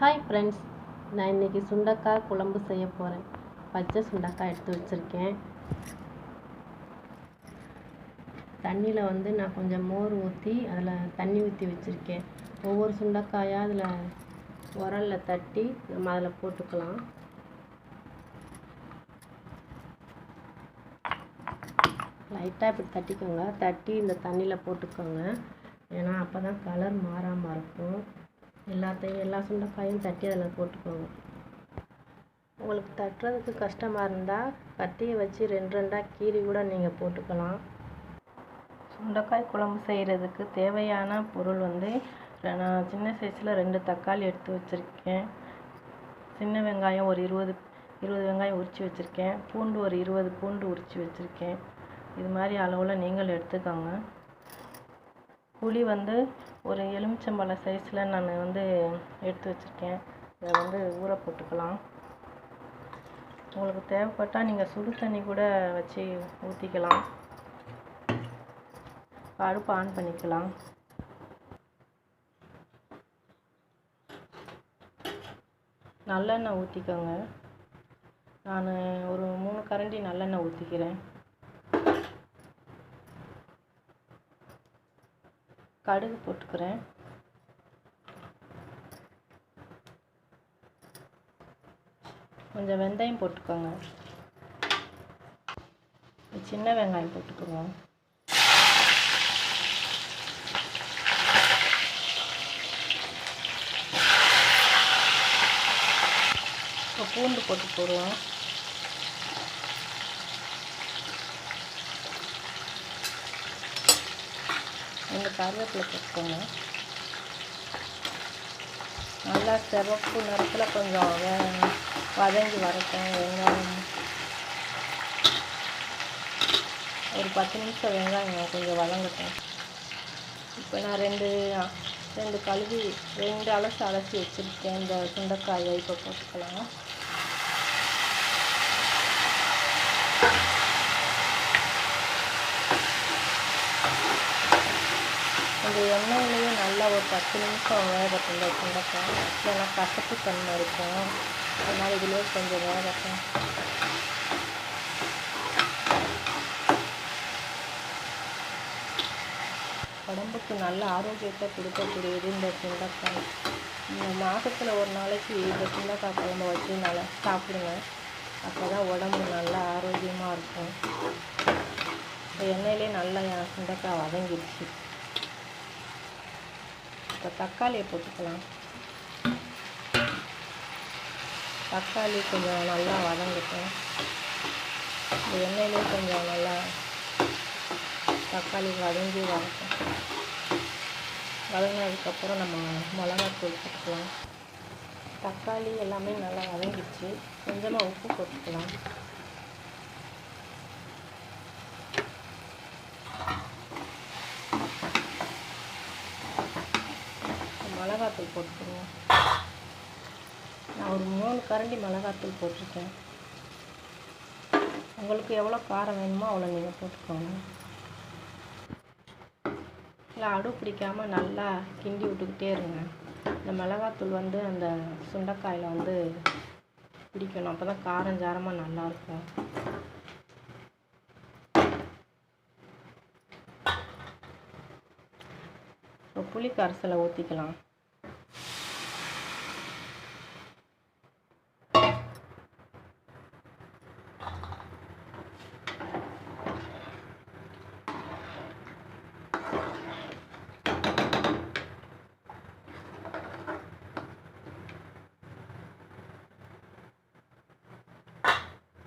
Hi friends நான் இன்றைக்கி சுண்டக்காய் குழம்பு செய்ய போகிறேன் பச்சை சுண்டக்காய் எடுத்து வச்சுருக்கேன். தண்ணியில் வந்து நான் கொஞ்சம் மோர் ஊற்றி அதில் தண்ணி ஊற்றி வச்சுருக்கேன். ஒவ்வொரு சுண்டக்காயாக அதில் உரலில் தட்டி நம்ம அதில் போட்டுக்கலாம். லைட்டாக இப்படி தட்டிக்கோங்க. தட்டி இந்த தண்ணியில் போட்டுக்கோங்க. ஏன்னா அப்போ தான் கலர் மாறாமல் இருக்கும். எல்லாத்தையும் எல்லா சுண்டைக்காயும் தட்டி அதில் போட்டுக்கோங்க. உங்களுக்கு தட்டுறதுக்கு கஷ்டமாக இருந்தால் கத்தியை வச்சு ரெண்டு ரெண்டாக கீறி கூட நீங்கள் போட்டுக்கலாம். சுண்டைக்காய் குழம்பு செய்கிறதுக்கு தேவையான பொருள் வந்து நான் சின்ன சைஸில் ரெண்டு தக்காளி எடுத்து வச்சுருக்கேன். சின்ன வெங்காயம் ஒரு இருபது இருபது வெங்காயம் உரித்து வச்சுருக்கேன். பூண்டு ஒரு இருபது பூண்டு உரித்து வச்சுருக்கேன். இது மாதிரி அளவில் நீங்கள் எடுத்துக்கோங்க. புளி வந்து ஒரு எலுமிச்சம்பழ சைஸில் நான் வந்து எடுத்து வச்சுருக்கேன். இதை வந்து ஊற போட்டுக்கலாம். உங்களுக்கு தேவைப்பட்டால் நீங்கள் சுடு தண்ணி கூட வச்சு ஊற்றிக்கலாம் அடுப்பு ஆன் பண்ணிக்கலாம். நல்லெண்ணெய் ஊற்றிக்கோங்க நான் ஒரு மூணு கரண்டி நல்லெண்ணெய் ஊற்றிக்கிறேன் கடுகு போட்டுக்கிறேன். கொஞ்சம் வெந்தயம் போட்டுக்கோங்க. சின்ன வெங்காயம் போட்டுக்கோங்க. இப்போ பூண்டு போட்டு போடுவோம். ரெண்டு கருவேப்பிலை போட்டுக்கோங்க நல்லா சிவப்பு நிறத்தில் கொஞ்சம் வதங்கி வரட்டும் வெங்காயம். ஒரு பத்து நிமிஷம் வெங்காயம் கொஞ்சம் வதங்கட்டும். இப்போ நான் ரெண்டு ரெண்டு கழுவி ரெண்டு அலசி அலசி வச்சுருக்கேன். இந்த சுண்டைக்காயை இப்போ போட்டுக்கலாம். இந்த எண்ணெயிலேயே நல்லா ஒரு பத்து நிமிஷம் வேகட்டும் இந்த சுண்டைக்காய் இல்லைன்னா கசப்பு தன்மை இருக்கும். அதனால் இதுலேயே கொஞ்சம் வேகட்டும் உடம்புக்கு நல்ல ஆரோக்கியத்தை கொடுக்கக்கூடியது இந்த சுண்டக்காய் இந்த மாதத்தில் ஒரு நாளைக்கு இந்த சுண்டக்காய் குழம்பு வச்சு நல்லா சாப்பிடுங்க. அப்போ தான் உடம்பு நல்லா ஆரோக்கியமாக இருக்கும். எண்ணெயிலே நல்லா என் சுண்டைக்காய் வதங்கிடுச்சு. இப்போ தக்காளியை போட்டுக்கலாம். தக்காளி கொஞ்சம் நல்லா வதங்கட்டும். இந்த எண்ணெயிலே கொஞ்சம் நல்லா தக்காளி வதங்கி வரட்டும். வதங்கினதுக்கப்புறம் நம்ம மிளகாத்தூள் போட்டுக்கலாம். தக்காளி எல்லாமே நல்லா வதங்கிடுச்சு. கொஞ்சமாக உப்பு போட்டுக்கலாம். மிளகாத்தூள் போட்டுக்கணும். நான் ஒரு மூணு கரண்டி மிளகாத்தூள் போட்டிருக்கேன். உங்களுக்கு எவ்வளோ காரம் வேணுமோ அவ்வளோ நீங்கள் போட்டுக்கோங்க. இல்லை அடு பிடிக்காமல் நல்லா கிண்டி விட்டுக்கிட்டே இருங்க. இந்த மிளகாத்தூள் வந்து அந்த சுண்டைக்காயில் வந்து பிடிக்கணும். அப்போ தான் காரம் ஜாரமாக நல்லாயிருக்கும். இப்போ புளி கரைசலை ஊற்றிக்கலாம்.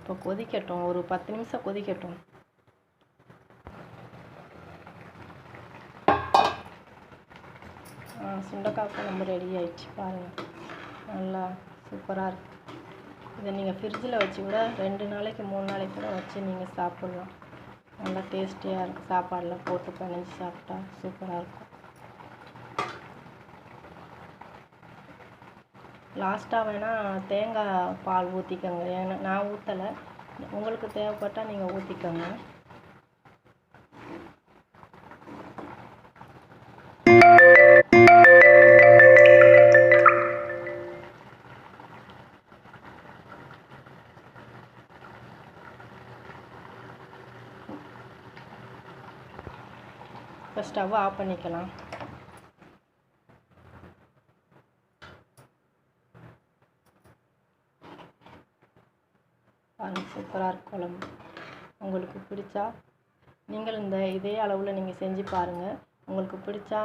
இப்போ கொதிக்கட்டும். ஒரு பத்து நிமிஷம் கொதிக்கட்டும். சுண்டைக்காய் குழம்பு ரெடி ஆயிடுச்சு. பாருங்கள் நல்லா சூப்பராக இருக்குது இதை நீங்கள் ஃப்ரிட்ஜில் வச்சு கூட ரெண்டு நாளைக்கு மூணு நாளைக்கு கூட வச்சு நீங்கள் சாப்பிட்லாம். நல்லா டேஸ்டியாக இருக்குது சாப்பாடில் போட்டு பிணைஞ்சி சாப்பிட்டா சூப்பராக இருக்கும். லாஸ்ட்டாக வேணால் தேங்காய் பால் ஊற்றிக்கோங்க ஏன்னா நான் ஊற்றலை உங்களுக்கு தேவைப்பட்டால் நீங்கள் ஊற்றிக்கோங்க இப்போ ஸ்டவ் ஆஃப் பண்ணிக்கலாம். சூப்பராக இருக்கும் குழம்பு. உங்களுக்கு பிடிச்சா நீங்கள் இந்த இதே அளவில் நீங்கள் செஞ்சு பாருங்கள் உங்களுக்கு பிடிச்சா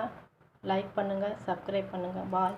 லைக் பண்ணுங்கள் சப்ஸ்கிரைப் பண்ணுங்கள் பாய்